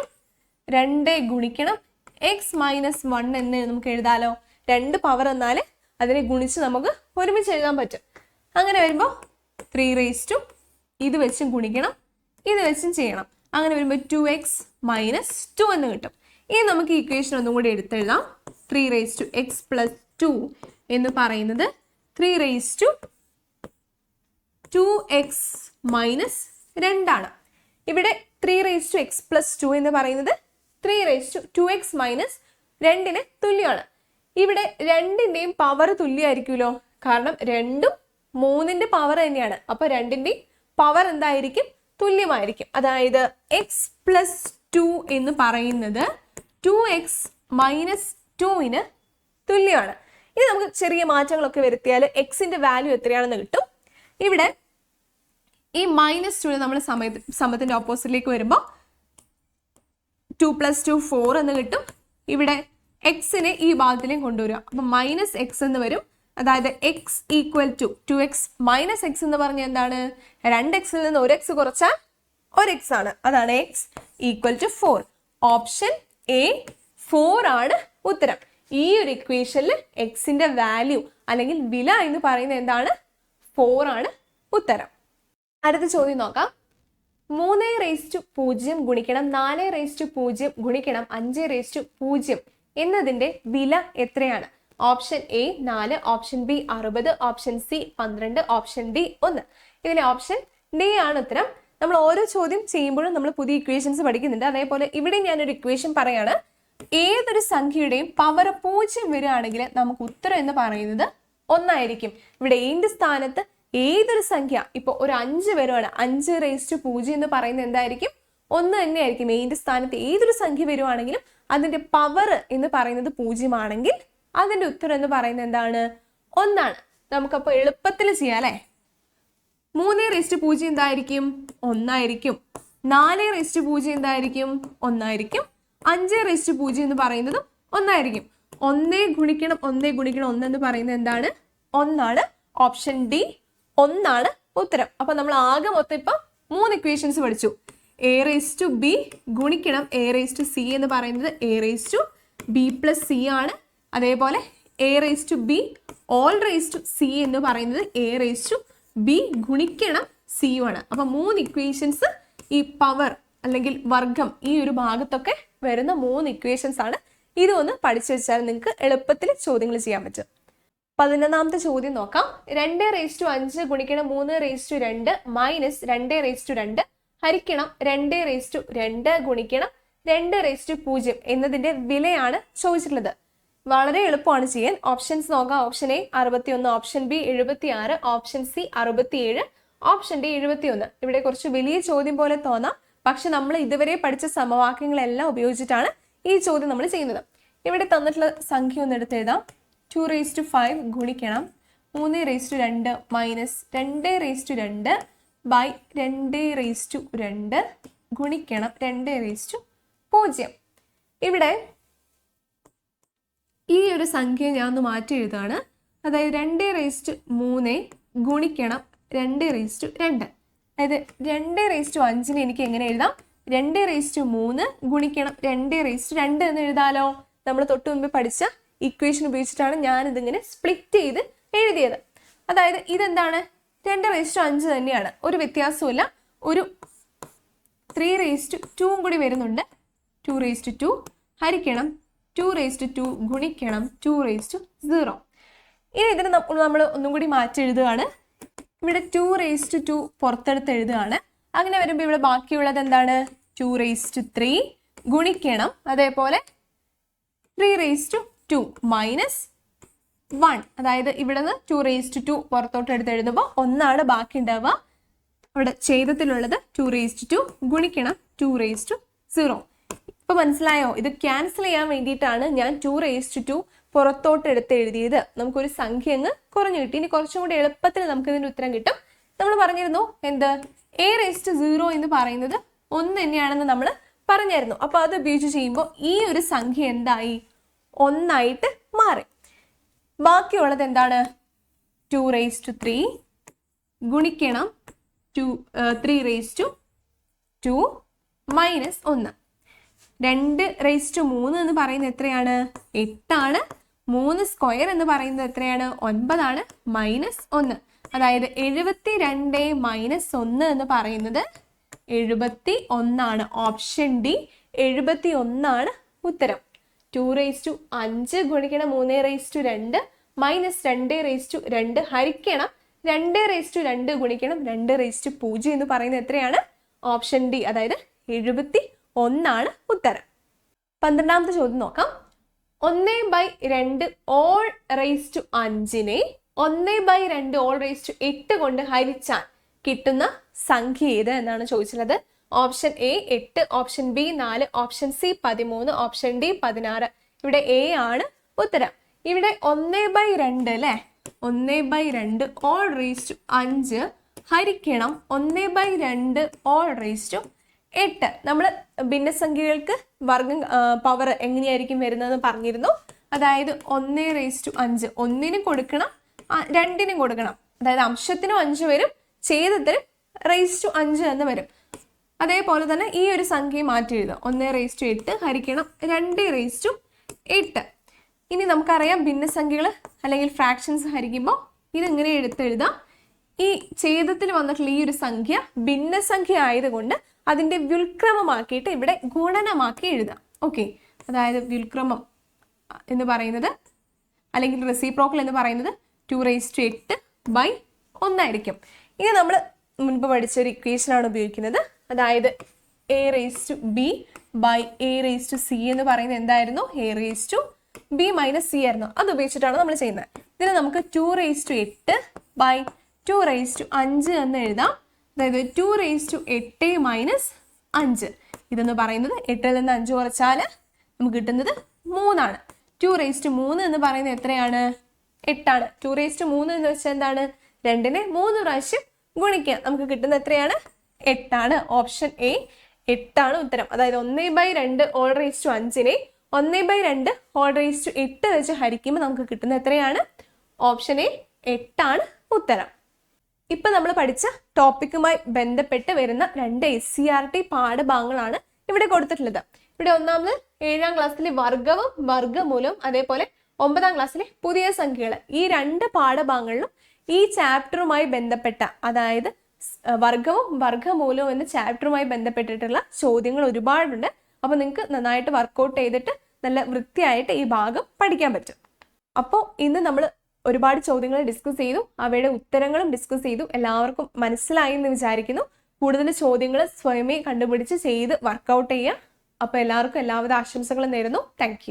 രണ്ട് ഗുണിക്കണം. എക്സ് മൈനസ് വൺ എന്ന് നമുക്ക് എഴുതാലോ? രണ്ട് പവർ എന്നാൽ അതിനെ ഗുണിച്ച് നമുക്ക് ഒരുമിച്ച് എഴുതാൻ പറ്റും. അങ്ങനെ വരുമ്പോൾ ത്രീ റേസ് ടു ഇത് വെച്ചും ഗുണിക്കണം ഇത് വെച്ചും ചെയ്യണം. അങ്ങനെ വരുമ്പോൾ ടു എക്സ് മൈനസ് ടു എന്ന് കിട്ടും. ഇനി നമുക്ക് ഇക്വേഷൻ ഒന്നും കൂടി എടുത്തെഴുതാം. Three raise to X plus two എന്ന് പറയുന്നത് three raise to two X minus രണ്ടാണ്. ഇവിടെ three raise to X plus two എന്ന് പറയുന്നത് three raise to two X minus രണ്ടിന് തുല്യമാണ്. ഇവിടെ രണ്ടിന്റെയും പവർ തുല്യമായിരിക്കുമല്ലോ. കാരണം രണ്ടും മൂന്നിന്റെ പവർ തന്നെയാണ്. അപ്പോൾ രണ്ടിന്റെയും പവർ എന്തായിരിക്കും? തുല്യമായിരിക്കും. അതായത് എക്സ് പ്ലസ് ടു എന്ന് പറയുന്നത് ടു എക്സ് മൈനസ് ടുവിന് തുല്യമാണ്. ഇനി നമുക്ക് ചെറിയ മാറ്റങ്ങളൊക്കെ വരുത്തിയാൽ എക്സിന്റെ വാല്യൂ എത്രയാണെന്ന് കിട്ടും. ഇവിടെ ഈ മൈനസ് ടു നമ്മൾ സമയത്ത് സമത്തിന്റെ ഓപ്പോസിറ്റിലേക്ക് വരുമ്പോൾ ടു പ്ലസ് ടു ഫോർ എന്ന് കിട്ടും. ഇവിടെ എക്സിനെ ഈ ഭാഗത്തിലേക്ക് കൊണ്ടുവരിക. അപ്പം മൈനസ് എക്സ് എന്ന് വരും. അതായത് X equal to two X minus X എന്ന് പറഞ്ഞാൽ എന്താണ്? രണ്ട് എക്സിൽ നിന്ന് ഒരു എക്സ് കുറച്ചാൽ ഒരു എക്സ് ആണ്. അതാണ് X equal to four option A four ആണ് ഉത്തരം. ഈ ഒരു ഇക്വേഷനിൽ എക്സിന്റെ വാല്യൂ അല്ലെങ്കിൽ വില എന്ന് പറയുന്നത് എന്താണ്? ഫോർ ആണ് ഉത്തരം. അടുത്ത ചോദ്യം നോക്കാം. മൂന്ന് റേസ് ടു പൂജ്യം ഗുണിക്കണം നാല് റേസ് ടു പൂജ്യം ഗുണിക്കണം അഞ്ച് റേസ് ടു പൂജ്യം എന്നതിന്റെ വില എത്രയാണ്? ഓപ്ഷൻ എ നാല് ഓപ്ഷൻ ബി അറുപത് ഓപ്ഷൻ സി പന്ത്രണ്ട് ഓപ്ഷൻ ഡി ഒന്ന്. ഇതിലെ ഓപ്ഷൻ ഡി ആണ് ഉത്തരം. നമ്മൾ ഓരോ ചോദ്യം ചെയ്യുമ്പോഴും നമ്മൾ പുതിയ ഇക്വേഷൻസ് പഠിക്കുന്നുണ്ട്. അതേപോലെ ഇവിടെ ഞാനൊരു ഇക്വേഷൻ പറയാണ്. ഏതൊരു സംഖ്യയുടെയും പവർ പൂജ്യം വരികയാണെങ്കിൽ നമുക്ക് ഉത്തരം എന്ന് പറയുന്നത് ഒന്നായിരിക്കും. ഇവിടെ ഏന്റെ സ്ഥാനത്ത് ഏതൊരു സംഖ്യ ഇപ്പോൾ ഒരു അഞ്ച് വരുവാണ്. അഞ്ച് റേസ് ടു പൂജ്യം എന്ന് പറയുന്നത് എന്തായിരിക്കും? ഒന്ന് തന്നെയായിരിക്കും. ഏന്റെ സ്ഥാനത്ത് ഏതൊരു സംഖ്യ വരുവാണെങ്കിലും അതിന്റെ പവർ എന്ന് പറയുന്നത് പൂജ്യമാണെങ്കിൽ അതിന്റെ ഉത്തരം എന്ന് പറയുന്നത് എന്താണ്? ഒന്നാണ്. നമുക്കപ്പോൾ എളുപ്പത്തിൽ ചെയ്യാം അല്ലേ? മൂന്ന് റേസ്റ്റ് പൂജ്യം എന്തായിരിക്കും? ഒന്നായിരിക്കും. നാല് റേസ്റ്റ് പൂജ്യം എന്തായിരിക്കും? ഒന്നായിരിക്കും. അഞ്ച് റേസ്റ്റ് പൂജ്യം എന്ന് പറയുന്നതും ഒന്നായിരിക്കും. ഒന്നേ ഗുണിക്കണം ഒന്നേ ഗുണിക്കണം ഒന്ന് എന്ന് പറയുന്നത് എന്താണ്? ഒന്നാണ് ഓപ്ഷൻ ഡി. ഒന്നാണ് ഉത്തരം. അപ്പൊ നമ്മൾ ആകെ മൊത്തം ഇപ്പൊ മൂന്ന് ഇക്വേഷൻസ് പഠിച്ചു. എ റേസ് ടു ബി ഗുണിക്കണം എ റേസ് ടു സി എന്ന് പറയുന്നത് A raise to B plus C ആണ്. അതേപോലെ A raise to B all raise to C എന്ന് പറയുന്നത് എ റേസ് ടു ബി ഗുണിക്കണം സി ആണ് അപ്പൊ മൂന്ന് ഇക്വേഷൻസ് ഈ പവർ അല്ലെങ്കിൽ വർഗം ഈ ഒരു ഭാഗത്തൊക്കെ വരുന്ന മൂന്ന് ഇക്വേഷൻസ് ആണ്. ഇതൊന്ന് പഠിച്ചു വെച്ചാൽ നിങ്ങൾക്ക് എളുപ്പത്തിൽ ചോദ്യങ്ങൾ ചെയ്യാൻ പറ്റും. പതിനൊന്നാമത്തെ ചോദ്യം നോക്കാം. രണ്ട് റേസ് ടു അഞ്ച് ഗുണിക്കണം മൂന്ന് റേസ് ടു രണ്ട് മൈനസ് രണ്ട് റേസ് ടു രണ്ട് ഹരിക്കണം രണ്ട് റേസ് ടു രണ്ട് ഗുണിക്കണം രണ്ട് റേസ് ടു പൂജ്യം എന്നതിന്റെ വിലയാണ് ചോദിച്ചിട്ടുള്ളത്. വളരെ എളുപ്പമാണ് ചെയ്യാൻ. ഓപ്ഷൻസ് നോക്കാം. ഓപ്ഷൻ എ അറുപത്തിയൊന്ന് ഓപ്ഷൻ ബി എഴുപത്തി ആറ് ഓപ്ഷൻ സി അറുപത്തിയേഴ് ഓപ്ഷൻ ഡി എഴുപത്തിയൊന്ന്. ഇവിടെ കുറച്ച് വലിയ ചോദ്യം പോലെ തോന്നാം. പക്ഷെ നമ്മൾ ഇതുവരെ പഠിച്ച സമവാക്യങ്ങളെല്ലാം ഉപയോഗിച്ചിട്ടാണ് ഈ ചോദ്യം നമ്മൾ ചെയ്യുന്നത്. ഇവിടെ തന്നിട്ടുള്ള സംഖ്യ ഒന്ന് എടുത്ത് എഴുതാം. ടു റേസ് ടു ഫൈവ് ഗുണിക്കണം. മൂന്ന് റേസ് ടു രണ്ട് മൈനസ് രണ്ട് റേസ് ടു രണ്ട് ബൈ രണ്ട് റേസ് ടു രണ്ട് ഗുണിക്കണം. രണ്ട് റേസ് ടു പൂജ്യം. ഇവിടെ ഈ ഒരു സംഖ്യ ഞാൻ ഒന്ന് മാറ്റി എഴുതാണ് അതായത് രണ്ട് റേസ്റ്റ് മൂന്ന് ഗുണിക്കണം രണ്ട് റേസ്റ്റ് രണ്ട്. അതായത് രണ്ട് റേസ്റ്റ് അഞ്ചിന് എനിക്ക് എങ്ങനെ എഴുതാം? രണ്ട് റേസ്റ്റ് മൂന്ന് ഗുണിക്കണം രണ്ട് റേസ്റ്റ് രണ്ട് എന്ന് എഴുതാലോ? നമ്മൾ തൊട്ട് മുമ്പ് പഠിച്ച ഇക്വേഷൻ ഉപയോഗിച്ചിട്ടാണ് ഞാൻ ഇതിങ്ങനെ സ്പ്ലിറ്റ് ചെയ്ത് എഴുതിയത്. അതായത് ഇതെന്താണ്? രണ്ട് റേസ്റ്റ് അഞ്ച് തന്നെയാണ്. ഒരു വ്യത്യാസമില്ല ഒരു ത്രീ റേസ്റ്റ് ടൂവും കൂടി വരുന്നുണ്ട്. ടു റേസ്റ്റ് ടു ഹരിക്കണം. ടു റേസ്റ്റ് ടു ഗുണിക്കണം ടു റേസ്റ്റ് സീറോ ഇനി ഇതിന് നമ്മൾ ഒന്നും കൂടി മാറ്റി എഴുതുകയാണ് ഇവിടെ ടു റേസ്റ്റ് ടു പുറത്തെടുത്ത് എഴുതുകയാണ് അങ്ങനെ വരുമ്പോൾ ഇവിടെ ബാക്കിയുള്ളത് എന്താണ്? ടു റേസ്റ്റ് ത്രീ ഗുണിക്കണം. അതേപോലെ ത്രീ റേസ്റ്റ് ടു മൈനസ് വൺ അതായത് ഇവിടെ നിന്ന് ടു റേസ്റ്റ് ടു പുറത്തോട്ട് എടുത്ത് എഴുതുമ്പോൾ ഒന്നാണ് ബാക്കി ഉണ്ടാവുക. അവിടെ ഛേദത്തിലുള്ളത് ടു റേസ്റ്റ് ടു ഗുണിക്കണം ടു റേസ്റ്റ് സീറോ ഇപ്പൊ മനസ്സിലായോ? ഇത് ക്യാൻസൽ ചെയ്യാൻ വേണ്ടിയിട്ടാണ് ഞാൻ ടു റേസ്റ്റ് ടു പുറത്തോട്ട് എടുത്ത് എഴുതിയത്. നമുക്കൊരു സംഖ്യ അങ്ങ് കുറഞ്ഞു കിട്ടി. ഇനി കുറച്ചും കൂടി എളുപ്പത്തിൽ നമുക്ക് ഇതിന്റെ ഉത്തരം കിട്ടും. നമ്മൾ പറഞ്ഞിരുന്നു എന്ത്? എ റേസ്റ്റ് സീറോ എന്ന് പറയുന്നത് ഒന്ന് തന്നെയാണെന്ന് നമ്മൾ പറഞ്ഞായിരുന്നു അപ്പൊ അത് ഉപയോഗിച്ച് ചെയ്യുമ്പോൾ ഈ ഒരു സംഖ്യ എന്തായി? ഒന്നായിട്ട് മാറി. ബാക്കിയുള്ളത് എന്താണ്? ടു റേസ് ടു ത്രീ ഗുണിക്കണം two three raise to two minus ഒന്ന്. രണ്ട് റേസ് ടു മൂന്ന് എന്ന് പറയുന്നത് എത്രയാണ്? എട്ടാണ്. മൂന്ന് സ്ക്വയർ എന്ന് പറയുന്നത് എത്രയാണ്? ഒൻപതാണ്. മൈനസ് ഒന്ന്. അതായത് എഴുപത്തി രണ്ട് മൈനസ് ഒന്ന് എന്ന് പറയുന്നത് എഴുപത്തി ഒന്നാണ് ഓപ്ഷൻ ഡി എഴുപത്തി ഒന്നാണ് ഉത്തരം. ടു റേസ് ടു അഞ്ച് ഗുണിക്കണം മൂന്ന് റേസ് ടു രണ്ട്. മൈനസ് രണ്ട് റേസ് ടു രണ്ട് ഹരിക്കണം. രണ്ട് റേസ് ടു രണ്ട് ഗുണിക്കണം രണ്ട് റേസ് ടു പൂജ്യം എന്ന് പറയുന്നത് എത്രയാണ്? ഓപ്ഷൻ ഡി അതായത് എഴുപത്തി ഒന്നാണ് ഉത്തരം. പന്ത്രണ്ടാമത്തെ ചോദ്യം നോക്കാം. ഒന്ന് ബൈ രണ്ട് ഓൾ റേസ് ടു അഞ്ചിനെ ഒന്ന് ബൈ രണ്ട് ഓൾ റേസ് ടു എട്ട് കൊണ്ട് ഹരിച്ചാൽ കിട്ടുന്ന സംഖ്യ ഏത് എന്നാണ് ചോദിച്ചിട്ടുള്ളത്? ഓപ്ഷൻ എ എട്ട് ഓപ്ഷൻ ബി നാല് ഓപ്ഷൻ സി പതിമൂന്ന് ഓപ്ഷൻ ഡി പതിനാറ്. ഇവിടെ എ ആണ് ഉത്തരം. ഇവിടെ ഒന്ന് ബൈ രണ്ട് അല്ലേ? ഒന്ന് ബൈ രണ്ട് ഓൾ റേസ് ടു അഞ്ച് ഹരിക്കണം. ഒന്ന് ബൈ രണ്ട് ഓൾ റേസ് ടു എട്ട്. നമ്മൾ ഭിന്നസംഖ്യകൾക്ക് വർഗം പവർ എങ്ങനെയായിരിക്കും വരുന്നതെന്ന് പറഞ്ഞിരുന്നു. അതായത് ഒന്ന് റേസ് ടു അഞ്ച്. ഒന്നിനും കൊടുക്കണം രണ്ടിനും കൊടുക്കണം. അതായത് അംശത്തിനും അഞ്ച് വരും ഛേദത്തിനും റേസ് ടു അഞ്ച് എന്ന് വരും. അതേപോലെ തന്നെ ഈ ഒരു സംഖ്യ മാറ്റി എഴുതുക. ഒന്ന് റേസ് ടു എട്ട് ഹരിക്കണം രണ്ട് റേസ് ടു എട്ട്. ഇനി നമുക്കറിയാം ഭിന്നസംഖ്യകൾ അല്ലെങ്കിൽ ഫ്രാക്ഷൻസ് ഹരിക്കുമ്പോൾ ഇതെങ്ങനെ എടുത്തെഴുതാം? ഈ ഛേദത്തിൽ വന്നിട്ടുള്ള ഈ ഒരു സംഖ്യ ഭിന്നസംഖ്യ ആയതുകൊണ്ട് അതിന്റെ വ്യുൽക്രമമാക്കിയിട്ട് ഇവിടെ ഗുണനമാക്കി എഴുതാം. ഓക്കെ അതായത് വ്യുൽക്രമം എന്ന് പറയുന്നത് അല്ലെങ്കിൽ റെസിപ്രോക്കൽ എന്ന് പറയുന്നത് ടു റേസ് ടു എട്ട് ബൈ ഒന്നായിരിക്കും. ഇനി നമ്മൾ മുൻപ് പഠിച്ച ഒരു ഇക്വേഷനാണ് ഉപയോഗിക്കുന്നത്. അതായത് A raise to B by A raise to C എന്ന് പറയുന്നത് എന്തായിരുന്നു? A raise to B minus C ആയിരുന്നു. അത് ഉപയോഗിച്ചിട്ടാണ് നമ്മൾ ചെയ്യുന്നത്. ഇതിന് നമുക്ക് ടു റേസ് ടു എട്ട് ബൈ ടു റേസ് ടു അഞ്ച് എന്ന് എഴുതാം. അതായത് ടു റേസ് ടു എട്ട് മൈനസ് അഞ്ച്. ഇതെന്ന് പറയുന്നത് എട്ടിൽ നിന്ന് അഞ്ച് കുറച്ചാൽ നമുക്ക് കിട്ടുന്നത് മൂന്നാണ്. ടു റേസ് ടു മൂന്ന് എന്ന് പറയുന്നത് എത്രയാണ്? എട്ടാണ്. ടു റേസ് ടു മൂന്ന് എന്ന് വെച്ചാൽ എന്താണ്? രണ്ടിനെ മൂന്ന് പ്രാവശ്യം ഗുണിക്കുക. നമുക്ക് കിട്ടുന്നത് എത്രയാണ്? എട്ടാണ്. ഓപ്ഷൻ എ എട്ടാണ് ഉത്തരം. അതായത് ഒന്നേ ബൈ രണ്ട് ഓൾ റേസ് ടു അഞ്ചിനെ ഒന്നേ ബൈ രണ്ട് ഓൾ റേസ് ടു എട്ട് വെച്ച് ഹരിക്കുമ്പോൾ നമുക്ക് കിട്ടുന്ന എത്രയാണ്? ഓപ്ഷൻ എ എട്ടാണ് ഉത്തരം. ഇപ്പൊ നമ്മൾ പഠിച്ച ടോപ്പിക്കുമായി ബന്ധപ്പെട്ട് വരുന്ന രണ്ട് എസ് സി ആർ ടി പാഠഭാഗങ്ങളാണ് ഇവിടെ കൊടുത്തിട്ടുള്ളത്. ഇവിടെ ഒന്നാമത് ഏഴാം ക്ലാസ്സിലെ വർഗവും വർഗമൂലവും അതേപോലെ ഒമ്പതാം ക്ലാസ്സിലെ പുതിയ സംഖ്യകൾ ഈ രണ്ട് പാഠഭാഗങ്ങളിലും ഈ ചാപ്റ്ററുമായി ബന്ധപ്പെട്ട അതായത് വർഗവും വർഗമൂലവും എന്ന ചാപ്റ്ററുമായി ബന്ധപ്പെട്ടിട്ടുള്ള ചോദ്യങ്ങൾ ഒരുപാടുണ്ട്. അപ്പൊ നിങ്ങൾക്ക് നന്നായിട്ട് വർക്കൗട്ട് ചെയ്തിട്ട് നല്ല വൃത്തിയായിട്ട് ഈ ഭാഗം പഠിക്കാൻ പറ്റും. അപ്പോൾ ഇന്ന് നമ്മൾ ഒരുപാട് ചോദ്യങ്ങൾ ഡിസ്കസ് ചെയ്തു. അവയുടെ ഉത്തരങ്ങളും ഡിസ്കസ് ചെയ്തു. എല്ലാവർക്കും മനസ്സിലായി എന്ന് വിചാരിക്കുന്നു. കൂടുതൽ ചോദ്യങ്ങൾ സ്വയമേ കണ്ടുപിടിച്ച് ചെയ്ത് വർക്കൗട്ട് ചെയ്യുക അപ്പോൾ എല്ലാവർക്കും എല്ലാവിധ ആശംസകളും നേരുന്നു. താങ്ക്